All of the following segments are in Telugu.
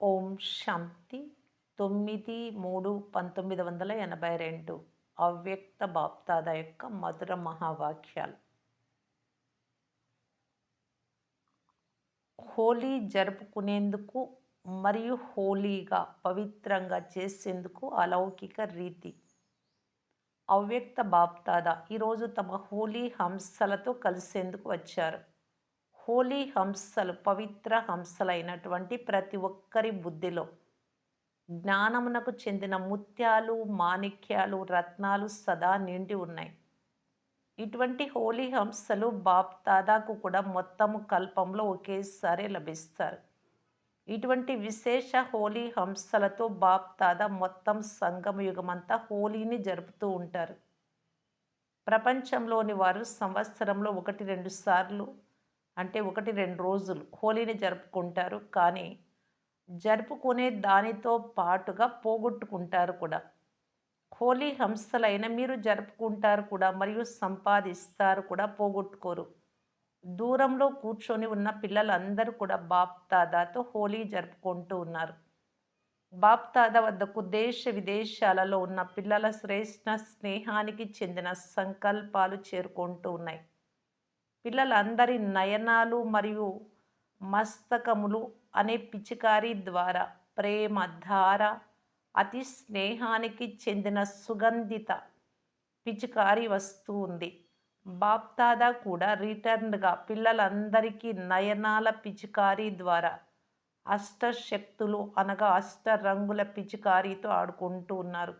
ఓం శాంతి తొమ్మిది మూడు పంతొమ్మిది వందల ఎనభై రెండు. అవ్యక్త బాప్తాద యొక్క మధుర మహావాక్యాలు. హోలీ జరుపుకునేందుకు మరియు హోలీగా పవిత్రంగా చేసేందుకు అలౌకిక రీతి. అవ్యక్త బాప్తాద ఈరోజు తమ హోలీ హంసలతో కలిసేందుకు వచ్చారు. హోలీ హంసలు పవిత్ర హంసలైనటువంటి ప్రతి ఒక్కరి బుద్ధిలో జ్ఞానమునకు చెందిన ముత్యాలు మాణిక్యాలు రత్నాలు సదా నిండి ఉన్నాయి. ఇటువంటి హోలీ హంసలు బాప్ దాదాకు కూడా మొత్తము కల్పంలో ఒకేసారి లభిస్తారు. ఇటువంటి విశేష హోలీ హంసలతో బాప్ దాదా మొత్తం సంగమ యుగమంతా హోలీని జరుపుతూ ఉంటారు. ప్రపంచంలోని వారు సంవత్సరంలో ఒకటి రెండు సార్లు అంటే ఒకటి రెండు రోజులు హోలీని జరుపుకుంటారు. కానీ జరుపుకునే దానితో పాటుగా పోగొట్టుకుంటారు కూడా. హోలీ హంసలైన మీరు జరుపుకుంటారు కూడా మరియు సంపాదిస్తారు కూడా పోగొట్టుకోరు. దూరంలో కూర్చొని ఉన్న పిల్లలందరూ కూడా బాప్ దాదాతో హోలీ జరుపుకుంటూ ఉన్నారు. బాప్ దాదా వద్దకు దేశ విదేశాలలో ఉన్న పిల్లల శ్రేష్ఠ స్నేహానికి చెందిన సంకల్పాలు చేరుకుంటూ ఉన్నాయి. పిల్లలందరి నయనాలు మరియు మస్తకములు అనే పిచికారి ద్వారా ప్రేమ ధార అతి స్నేహానికి చెందిన సుగంధిత పిచికారి వస్తూ ఉంది. బాప్తాదా కూడా రిటర్న్గా పిల్లలందరికీ నయనాల పిచికారి ద్వారా అష్టశక్తులు అనగా అష్ట రంగుల పిచికారీతో ఆడుకుంటూ ఉన్నారు.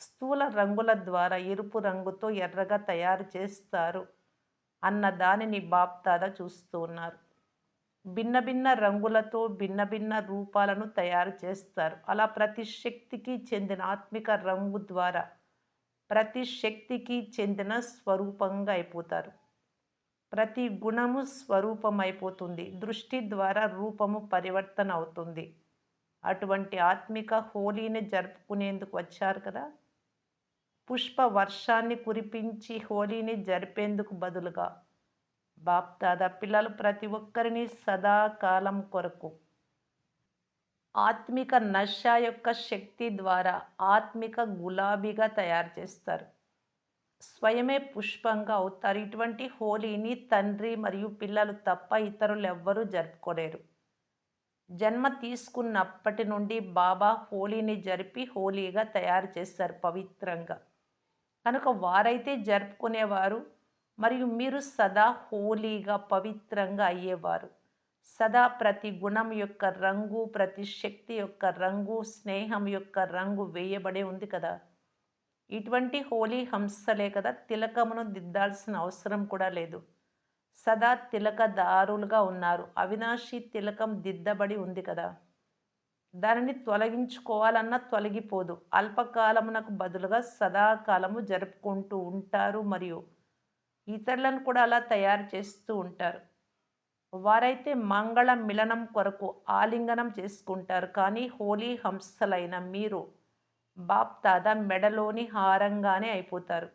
స్థూల రంగుల ద్వారా ఎరుపు రంగుతో ఎర్రగా తయారు చేస్తారు. అన్న దానిని బాప్తాదా చూస్తూ ఉన్నారు. భిన్న భిన్న రంగులతో భిన్న భిన్న రూపాలను తయారు చేస్తారు. అలా ప్రతి శక్తికి చెందిన ఆత్మిక రంగు ద్వారా ప్రతి శక్తికి చెందిన స్వరూపంగా అయిపోతారు. ప్రతి గుణము స్వరూపం అయిపోతుంది దృష్టి ద్వారా రూపము పరివర్తన అవుతుంది. అటువంటి ఆత్మిక హోలీని జరుపుకునేందుకు వచ్చారు కదా? పుష్ప వర్షాన్ని కురిపించి హోలీని జరిపేందుకు బదులుగా. బాప్దాదా పిల్లలు ప్రతి ఒక్కరిని సదాకాలం కొరకు. ఆత్మిక నష యొక్క శక్తి ద్వారా ఆత్మిక గులాబీగా తయారు చేస్తారు. స్వయమే పుష్పంగా అవుతారు. ఇటువంటి హోలీని తండ్రి మరియు పిల్లలు తప్ప ఇతరులు ఎవ్వరూ జరుపుకోలేరు. జన్మ తీసుకున్నప్పటి నుండి బాబా హోలీని జరిపి హోలీగా తయారు చేస్తారు పవిత్రంగా. కనుక వారైతే జరుపుకునేవారు మరియు మీరు సదా హోలీగా పవిత్రంగా అయ్యేవారు. సదా ప్రతి గుణం యొక్క రంగు ప్రతి శక్తి యొక్క రంగు స్నేహం యొక్క రంగు వేయబడే ఉంది కదా. ఇటువంటి హోలీ హంసలే కదా తిలకమును దిద్దాల్సిన అవసరం కూడా లేదు. సదా తిలకదారులుగా ఉన్నారు. అవినాశి తిలకం దిద్దబడి ఉంది కదా. దానిని తొలగించుకోవాలన్నా తొలగిపోదు. అల్పకాలమునకు బదులుగా సదాకాలము జరుపుకుంటూ ఉంటారు మరియు ఇతరులను కూడా అలా తయారు చేస్తూ ఉంటారు. వారైతే మంగళ మిలనం కొరకు ఆలింగనం చేసుకుంటారు. కానీ హోలీ హంసలైన మీరు బాప్ మెడలోని హారంగానే అయిపోతారు.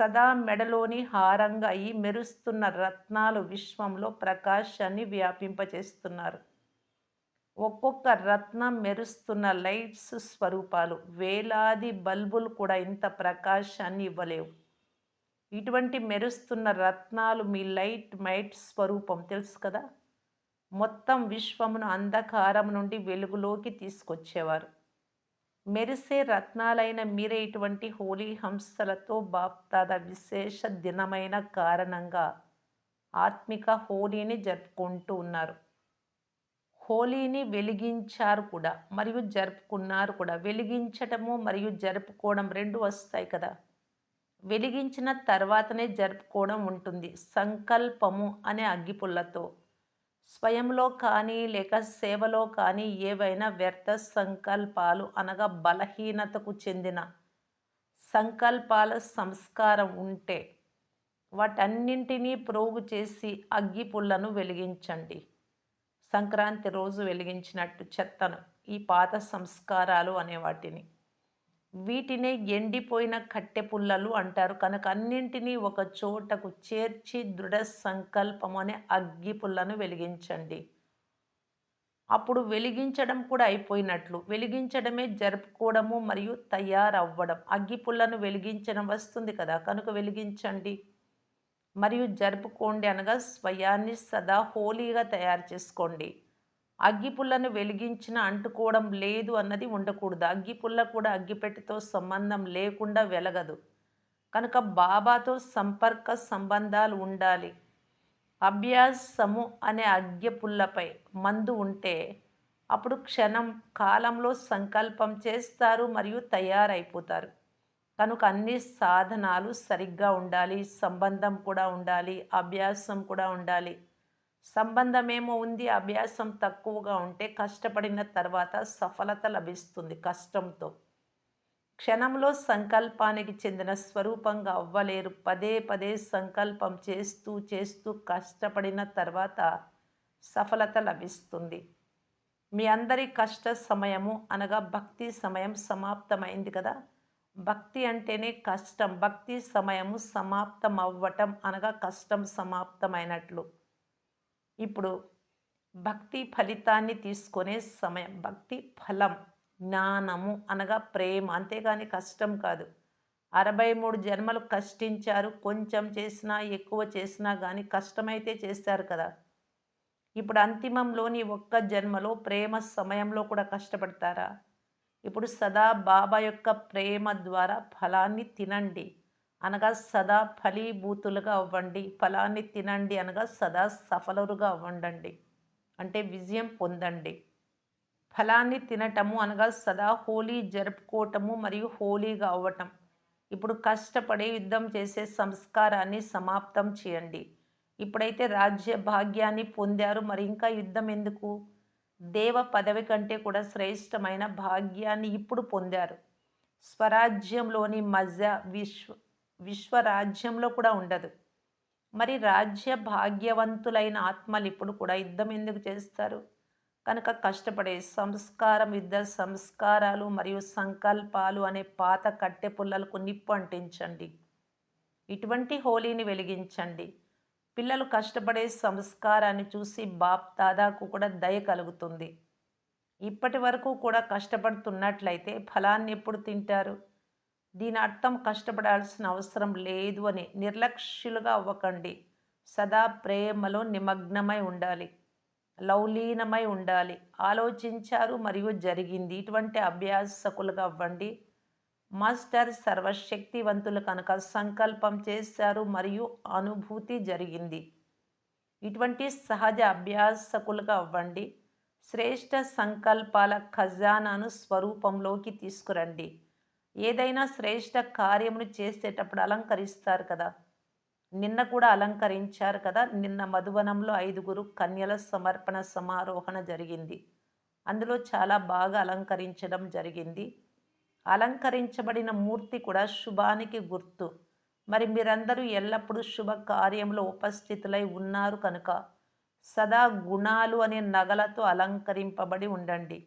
సదా మెడలోని హారంగా అయి మెరుస్తున్న రత్నాలు విశ్వంలో ప్రకాశాన్ని వ్యాపింపచేస్తున్నారు ఒక్కొక్క రత్నం మెరుస్తున్న లైట్స్ స్వరూపాలు. వేలాది బల్బులు కూడా ఇంత ప్రకాశాన్ని ఇవ్వలేవు. ఇటువంటి మెరుస్తున్న రత్నాలు మీ లైట్ మైట్ స్వరూపం తెలుసు కదా? మొత్తం విశ్వమును అంధకారం నుండి వెలుగులోకి తీసుకొచ్చేవారు. మెరిసే రత్నాలైన మీరే ఇటువంటి హోలీ హంసలతో బాప్తాద విశేష దినమైన కారణంగా ఆత్మిక హోలీని జరుపుకుంటూ ఉన్నారు. హోలీని వెలిగించారు కూడా మరియు జరుపుకున్నారు కూడా. వెలిగించటము మరియు జరుపుకోవడం రెండు వస్తాయి కదా. వెలిగించిన తర్వాతనే జరుపుకోవడం ఉంటుంది. సంకల్పము అనే అగ్గిపుల్లతో. స్వయంలో కానీ లేక సేవలో కానీ ఏవైనా వ్యర్థ సంకల్పాలు అనగా బలహీనతకు చెందిన సంకల్పాల సంస్కారం ఉంటే వాటన్నింటినీ ప్రోగు చేసి అగ్గిపుల్లను వెలిగించండి. సంక్రాంతి రోజు వెలిగించినట్టు చెత్తను ఈ పాత సంస్కారాలు అనే వాటిని. వీటినే ఎండిపోయిన కట్టె పుల్లలు అంటారు. కనుక అన్నింటినీ ఒక చోటకు చేర్చి దృఢ సంకల్పం అనే అగ్గి పుల్లను వెలిగించండి. అప్పుడు వెలిగించడం కూడా అయిపోయినట్లు. వెలిగించడమే జరుపుకోవడము మరియు తయారవ్వడం. అగ్గి పుల్లను వెలిగించడం వస్తుంది కదా. కనుక వెలిగించండి. మరియు జరుపుకోండి అనగా స్వయాన్ని సదా హోలీగా తయారు చేసుకోండి. అగ్గిపుల్లను వెలిగించిన అంటుకోవడం లేదు అన్నది ఉండకూడదు. అగ్గిపుల్ల కూడా అగ్గిపెట్టెతో సంబంధం లేకుండా వెలగదు. కనుక బాబాతో సంపర్క సంబంధాలు ఉండాలి. అభ్యాసము అనే అగ్గిపుల్లపై మందు ఉంటే అప్పుడు క్షణం కాలంలో సంకల్పం చేస్తారు మరియు తయారైపోతారు. కనుక అన్ని సాధనాలు సరిగ్గా ఉండాలి సంబంధం కూడా ఉండాలి అభ్యాసం కూడా ఉండాలి. సంబంధమేమో ఉంది అభ్యాసం తక్కువగా ఉంటే కష్టపడిన తర్వాత సఫలత లభిస్తుంది కష్టంతో. క్షణంలో సంకల్పానికి చెందిన స్వరూపంగా అవ్వలేరు. పదే పదే సంకల్పం చేస్తూ చేస్తూ కష్టపడిన తర్వాత సఫలత లభిస్తుంది. మీ అందరి కష్ట సమయము అనగా భక్తి సమయం సమాప్తమైంది కదా? భక్తి అంటేనే కష్టం భక్తి సమయము సమాప్తం అవ్వటం అనగా కష్టం సమాప్తమైనట్లు. ఇప్పుడు భక్తి ఫలితాన్ని తీసుకునే సమయం భక్తి ఫలం జ్ఞానము అనగా ప్రేమ అంతేగాని కష్టం కాదు. అరవై మూడు జన్మలు కష్టించారు కొంచెం చేసినా ఎక్కువ చేసినా కానీ కష్టమైతే చేస్తారు కదా. ఇప్పుడు అంతిమంలోని ఒక్క జన్మలో ప్రేమ సమయంలో కూడా కష్టపడతారా? ఇప్పుడు సదా బాబా యొక్క ప్రేమ ద్వారా ఫలాన్ని తినండి. అనగా సదా ఫలీభూతులుగా అవ్వండి. ఫలాన్ని తినండి అనగా సదా సఫలరుగా అవ్వండి అంటే విజయం పొందండి. ఫలాన్ని తినటము అనగా సదా హోలీ జరుపుకోవటము మరియు హోలీగా అవ్వటం. ఇప్పుడు కష్టపడి యుద్ధం చేసే సంస్కారాన్ని సమాప్తం చేయండి. ఇప్పుడైతే రాజ్య భాగ్యాన్ని పొందారు. మరి ఇంకా యుద్ధం ఎందుకు? దేవ పదవి కంటే కూడా శ్రేష్టమైన భాగ్యాన్ని ఇప్పుడు పొందారు. స్వరాజ్యంలోని మజ విశ్వ విశ్వరాజ్యంలో కూడా ఉండదు. మరి రాజ్య భాగ్యవంతులైన ఆత్మలు ఇప్పుడు కూడా యుద్ధం ఎందుకు చేస్తారు? కనుక కష్టపడే సంస్కారం యుద్ధ సంస్కారాలు మరియు సంకల్పాలు అనే పాత కట్టె పుల్లలకు నిప్పు అంటించండి. ఇటువంటి హోలీని వెలిగించండి. పిల్లలు కష్టపడే సంస్కారాన్ని చూసి బాప్ దాదాకు కూడా దయ కలుగుతుంది. ఇప్పటి వరకు కూడా కష్టపడుతున్నట్లయితే ఫలాన్ని ఎప్పుడు తింటారు? దీని అర్థం కష్టపడాల్సిన అవసరం లేదు అని నిర్లక్ష్యులుగా అవ్వకండి. సదా ప్రేమలో నిమగ్నమై ఉండాలి. లౌలీనమై ఉండాలి. ఆలోచించారు మరియు జరిగింది. ఇటువంటి అభ్యాసకులుగా అవ్వండి. మాస్టర్ సర్వశక్తివంతులు కనుక సంకల్పం చేశారు మరియు అనుభూతి జరిగింది. ఇటువంటి సహజ అభ్యాసకులుగా అవ్వండి. శ్రేష్ట సంకల్పాల ఖజానాను స్వరూపంలోకి తీసుకురండి. ఏదైనా శ్రేష్ట కార్యమును చేసేటప్పుడు అలంకరిస్తారు కదా. నిన్న కూడా అలంకరించారు కదా. నిన్న మధువనంలో ఐదుగురు కన్యల సమర్పణ సమారోహణ జరిగింది. అందులో చాలా బాగా అలంకరించడం జరిగింది. అలంకరించబడిన మూర్తి కూడా శుభానికి గుర్తు. మరి మీరందరూ ఎల్లప్పుడూ శుభ కార్యంలో ఉపస్థితులై ఉన్నారు కనుక సదా గుణాలు అనే నగలతో అలంకరింపబడి ఉండండి.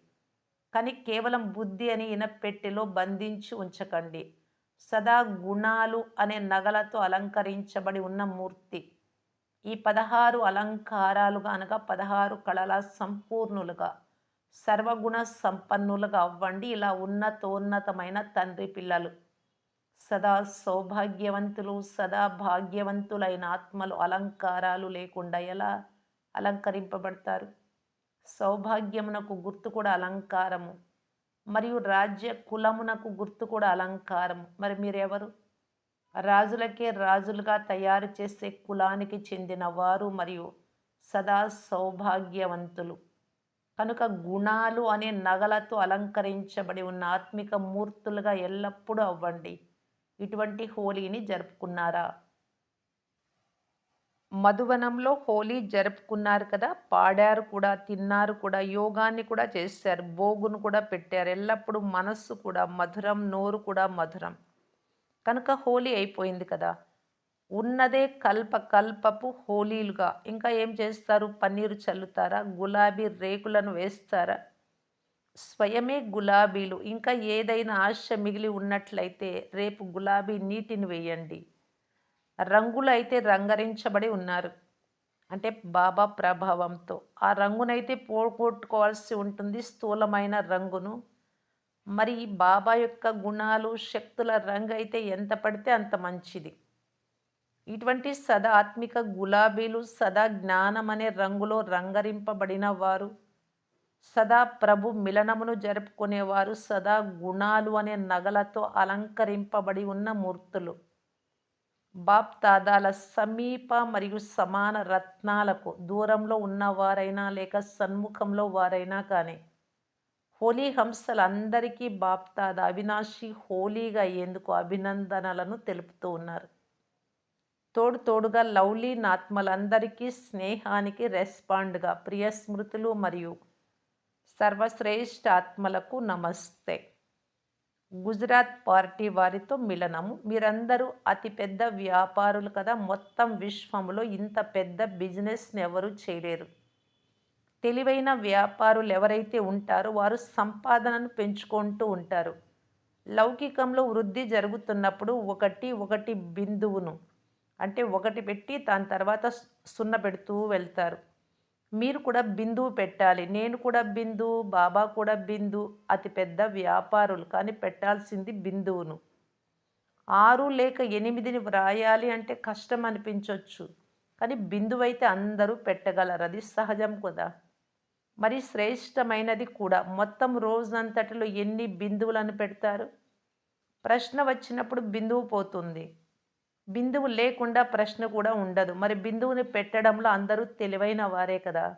కానీ కేవలం బుద్ధి అని ఇనపెట్టెలో బంధించి ఉంచకండి. సదా గుణాలు అనే నగలతో అలంకరించబడి ఉన్న మూర్తి. ఈ పదహారు అలంకారాలుగా అనగా పదహారు కళల సంపూర్ణులుగా. సర్వగుణ సంపన్నులుగా అవ్వండి. ఇలా ఉన్నతోన్నతమైన తండ్రి పిల్లలు. సదా సౌభాగ్యవంతులు సదా భాగ్యవంతులైన ఆత్మలు అలంకారాలు లేకుండా ఎలా అలంకరింపబడతారు? సౌభాగ్యమునకు గుర్తు కూడా అలంకారము. మరియు రాజ్య కులమునకు గుర్తు కూడా అలంకారం మరి మీరెవరు? రాజులకే రాజులుగా తయారు చేసే కులానికి చెందిన వారు మరియు సదా సౌభాగ్యవంతులు. కనుక గుణాలు అనే నగలతో అలంకరించబడి ఉన్న ఆత్మిక మూర్తులుగా ఎల్లప్పుడూ అవ్వండి. ఇటువంటి హోలీని జరుపుకున్నారా? మధువనంలో హోలీ జరుపుకున్నారు కదా? పాడారు కూడా తిన్నారు కూడా యోగాన్ని కూడా చేశారు భోగును కూడా పెట్టారు. ఎల్లప్పుడూ మనస్సు కూడా మధురం నోరు కూడా మధురం. కనుక హోలీ అయిపోయింది కదా? ఉన్నదే కల్ప కల్పపు హోలీలుగా. ఇంకా ఏం చేస్తారు? పన్నీరు చల్లుతారా? గులాబీ రేకులను వేస్తారా? స్వయమే గులాబీలు. ఇంకా ఏదైనా ఆశ మిగిలి ఉన్నట్లయితే రేపు గులాబీ నీటిని వేయండి. రంగులు అయితే రంగరించబడి ఉన్నారు. అంటే బాబా ప్రభావంతో. ఆ రంగునైతే పోగొట్టుకోవాల్సి ఉంటుంది స్థూలమైన రంగును. మరి బాబా యొక్క గుణాలు శక్తుల రంగు అయితే ఎంత పడితే అంత మంచిది. ఇటువంటి సదా ఆత్మిక గులాబీలు సదా జ్ఞానం అనే రంగులో రంగరింపబడిన వారు సదా ప్రభు మిలనమును జరుపుకునేవారు సదా గుణాలు అనే నగలతో అలంకరింపబడి ఉన్న మూర్తులు. బాప్తాదాల సమీప మరియు సమాన రత్నాలకు దూరంలో ఉన్నవారైనా లేక సన్ముఖంలో వారైనా కానీ హోలీ హంసలందరికీ బాప్ తాదా అవినాశి హోలీగా అయ్యేందుకు అభినందనలను తెలుపుతూ ఉన్నారు. తోడు తోడుగా లవ్లీ నాత్మలందరికీ స్నేహానికి రెస్పాండ్గా ప్రియ స్మృతులు మరియు సర్వశ్రేష్ఠ ఆత్మలకు నమస్తే. గుజరాత్ పార్టీ వారితో మిలనము. మీరందరూ అతిపెద్ద వ్యాపారులు కదా. మొత్తం విశ్వంలో ఇంత పెద్ద బిజినెస్ని ఎవరు చేయలేరు. తెలివైన వ్యాపారులు ఎవరైతే ఉంటారో వారు సంపాదనను పెంచుకుంటూ ఉంటారు. లౌకికంలో వృద్ధి జరుగుతున్నప్పుడు ఒకటి ఒకటి బిందువును అంటే ఒకటి పెట్టి దాని తర్వాత సున్న పెడుతూ వెళ్తారు. మీరు కూడా బిందువు పెట్టాలి. నేను కూడా బిందువు బాబా కూడా బిందు అతి పెద్ద వ్యాపారులు. కానీ పెట్టాల్సింది బిందువును. ఆరు లేక ఎనిమిదిని వ్రాయాలి అంటే కష్టం అనిపించవచ్చు కానీ బిందువు అయితే అందరూ పెట్టగలరు. అది సహజం కదా. మరి శ్రేష్టమైనది కూడా. మొత్తం రోజంతటిలో ఎన్ని బిందువులను పెడతారు? ప్రశ్న వచ్చినప్పుడు బిందువు పోతుంది. బిందువు లేకుండా ప్రశ్న కూడా ఉండదు. మరి బిందువుని పెట్టడంలో అందరూ తెలివైన వారే కదా.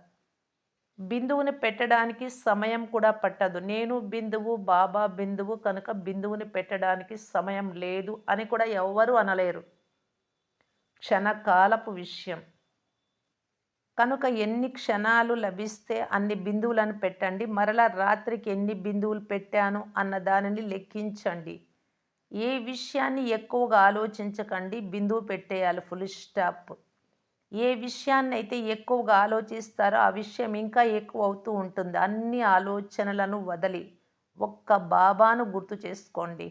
బిందువుని పెట్టడానికి సమయం కూడా పట్టదు. నేను బిందువు బాబా బిందువు కనుక బిందువుని పెట్టడానికి సమయం లేదు అని కూడా ఎవ్వరూ అనలేరు. క్షణకాలపు విషయం. కనుక ఎన్ని క్షణాలు లభిస్తే అన్ని బిందువులను పెట్టండి. మరలా రాత్రికి ఎన్ని బిందువులు పెట్టాను అన్న దానిని లెక్కించండి. ఏ విషయాన్ని ఎక్కువగా ఆలోచించకండి బిందువు పెట్టేయాలి ఫుల్ స్టాప్ ఏ విషయాన్ని అయితే ఎక్కువగా ఆలోచిస్తారో ఆ విషయం ఇంకా ఎక్కువ అవుతూ ఉంటుంది. అన్ని ఆలోచనలను వదిలి ఒక్క బాబాను గుర్తు చేసుకోండి.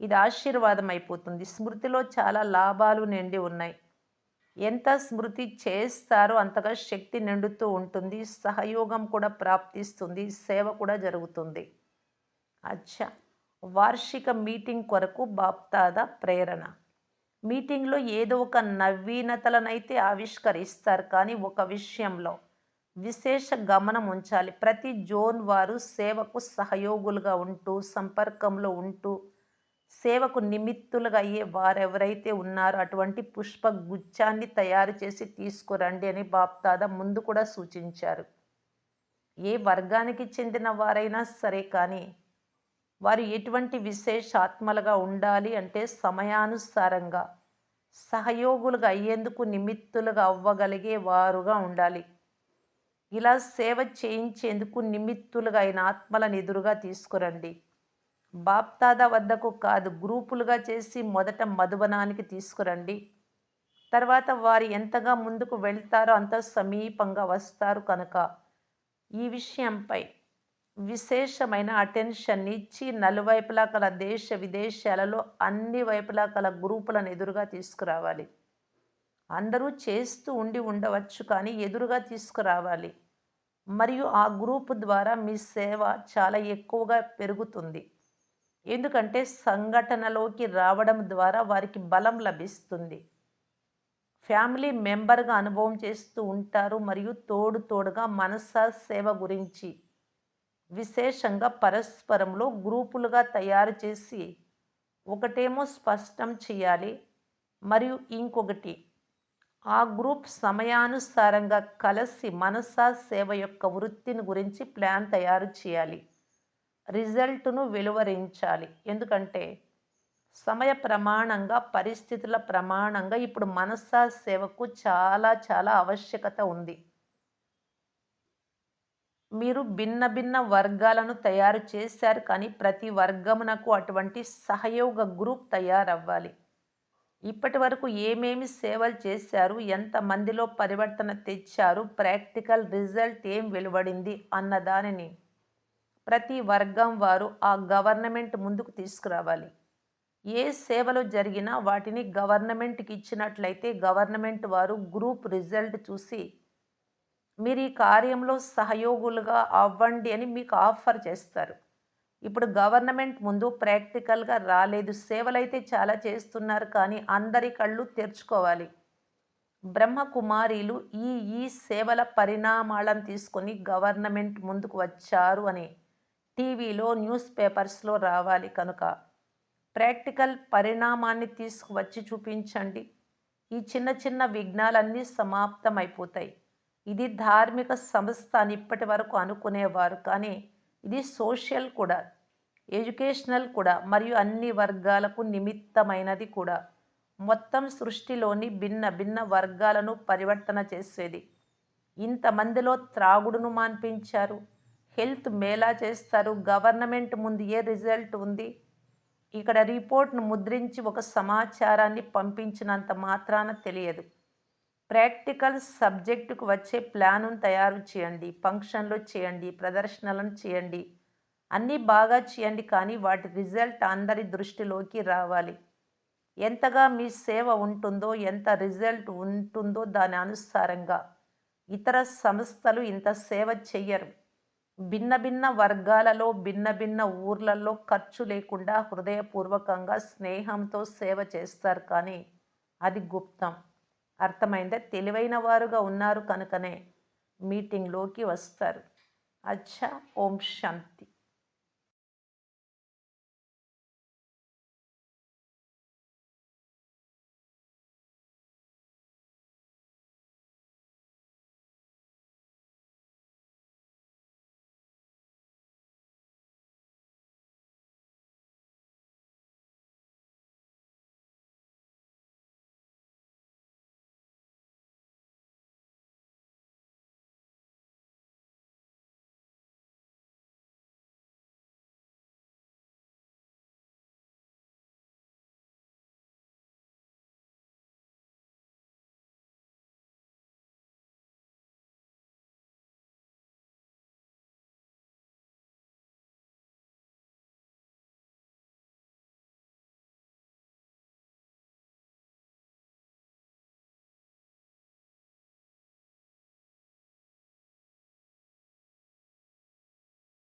ఇది ఆశీర్వాదం అయిపోతుంది. స్మృతిలో చాలా లాభాలు నిండి ఉన్నాయి. ఎంత స్మృతి చేస్తారో అంతగా శక్తి నిండుతూ ఉంటుంది. సహయోగం కూడా ప్రాప్తిస్తుంది. సేవ కూడా జరుగుతుంది. అచ్చా. వార్షిక మీటింగ్ కొరకు బాప్తాద ప్రేరణ. మీటింగ్లో ఏదో ఒక నవీనతలనైతే ఆవిష్కరిస్తారు. కానీ ఒక విషయంలో విశేష గమనం ఉంచాలి. ప్రతి జోన్ వారు సేవకు సహయోగులుగా ఉంటూ సంపర్కంలో ఉంటూ సేవకు నిమిత్తులుగా అయ్యే వారెవరైతే ఉన్నారో అటువంటి పుష్ప గుచ్చాన్ని తయారు చేసి తీసుకురండి అని బాప్తాద ముందు కూడా సూచించారు. ఏ వర్గానికి చెందిన వారైనా సరే కానీ వారు ఎటువంటి విశేషాత్మలుగా ఉండాలి అంటే సమయానుసారంగా సహయోగులుగా అయ్యేందుకు నిమిత్తులుగా అవ్వగలిగే వారుగా ఉండాలి. ఇలా సేవ చేయించేందుకు నిమిత్తులుగా అయిన ఆత్మలను ఎదురుగా తీసుకురండి. బాప్తాదా వద్దకు కాదు గ్రూపులుగా చేసి మొదట మధువనానికి తీసుకురండి. తర్వాత వారు ఎంతగా ముందుకు వెళ్తారో అంత సమీపంగా వస్తారు కనుక. ఈ విషయంపై విశేషమైన అటెన్షన్ ఇచ్చి నలువైపులా కల దేశ విదేశాలలో అన్ని వైపులా కల గ్రూపులను ఎదురుగా తీసుకురావాలి. అందరూ చేస్తూ ఉండి ఉండవచ్చు కానీ ఎదురుగా తీసుకురావాలి. మరియు ఆ గ్రూప్ ద్వారా మీ సేవ చాలా ఎక్కువగా పెరుగుతుంది. ఎందుకంటే సంఘటనలోకి రావడం ద్వారా వారికి బలం లభిస్తుంది. ఫ్యామిలీ మెంబర్గా అనుభవం చేస్తూ ఉంటారు మరియు తోడు తోడుగా మనస సేవ గురించి విశేషంగా పరస్పరంలో గ్రూపులుగా తయారు చేసి ఒకటేమో స్పష్టం చేయాలి మరియు ఇంకొకటి ఆ గ్రూప్ సమయానుసారంగా కలిసి మనసా సేవ యొక్క వృత్తిని గురించి ప్లాన్ తయారు చేయాలి రిజల్ట్ను వెలువరించాలి. ఎందుకంటే సమయ ప్రమాణంగా పరిస్థితుల ప్రమాణంగా ఇప్పుడు మనసా సేవకు చాలా చాలా ఆవశ్యకత ఉంది. మీరు భిన్న భిన్న వర్గాలను తయారు చేశారు కానీ ప్రతి వర్గమునకు అటువంటి సహయోగ గ్రూప్ తయారవ్వాలి. ఇప్పటి వరకు ఏమేమి సేవలు చేశారు ఎంతమందిలో పరివర్తన తెచ్చారు ప్రాక్టికల్ రిజల్ట్ ఏం వెలువడింది అన్న దానిని ప్రతి వర్గం వారు ఆ గవర్నమెంట్ ముందుకు తీసుకురావాలి. ఏ సేవలు జరిగినా వాటిని గవర్నమెంట్కి ఇచ్చినట్లయితే గవర్నమెంట్ వారు గ్రూప్ రిజల్ట్ చూసి మీరు ఈ కార్యంలో సహయోగులుగా అవ్వండి అని మీకు ఆఫర్ చేస్తారు. ఇప్పుడు గవర్నమెంట్ ముందు ప్రాక్టికల్గా రాలేదు. సేవలైతే చాలా చేస్తున్నారు కానీ అందరి కళ్ళు తెరుచుకోవాలి. బ్రహ్మకుమారీలు ఈ ఈ సేవల పరిణామాలను తీసుకొని గవర్నమెంట్ ముందుకు వచ్చారు అని టీవీలో న్యూస్ పేపర్స్లో రావాలి కనుక. ప్రాక్టికల్ పరిణామాన్ని తీసుకువచ్చి చూపించండి. ఈ చిన్న చిన్న విఘ్నాలన్నీ సమాప్తమైపోతాయి. ఇది ధార్మిక సంస్థ అని ఇప్పటి వరకు అనుకునేవారు. కానీ ఇది సోషల్ కూడా ఎడ్యుకేషనల్ కూడా మరియు అన్ని వర్గాలకు నిమిత్తమైనది కూడా. మొత్తం సృష్టిలోని భిన్న భిన్న వర్గాలను పరివర్తన చేసేది. ఇంతమందిలో త్రాగుడును మాన్పించారు. హెల్త్ మేలా చేస్తారు. గవర్నమెంట్ ముందు ఏ రిజల్ట్ ఉంది? ఇక్కడ రిపోర్ట్ను ముద్రించి ఒక సమాచారాన్ని పంపించినంత మాత్రాన తెలియదు. ప్రాక్టికల్ సబ్జెక్టుకు వచ్చే ప్లానును తయారు చేయండి ఫంక్షన్లు చేయండి ప్రదర్శనలను చేయండి. అన్నీ బాగా చేయండి కానీ వాటి రిజల్ట్ అందరి దృష్టిలోకి రావాలి. ఎంతగా మీ సేవ ఉంటుందో ఎంత రిజల్ట్ ఉంటుందో దాని అనుసారంగా. ఇతర సంస్థలు ఇంత సేవ చెయ్యరు. భిన్న భిన్న వర్గాలలో భిన్న భిన్న ఊర్లలో ఖర్చు లేకుండా హృదయపూర్వకంగా స్నేహంతో సేవ చేస్తారు కానీ అది గుప్తం. అర్థమైందే? తెలివైన వారుగా ఉన్నారు కనుకనే మీటింగ్లోకి వస్తారు. అచ్చా! ఓం శాంతి.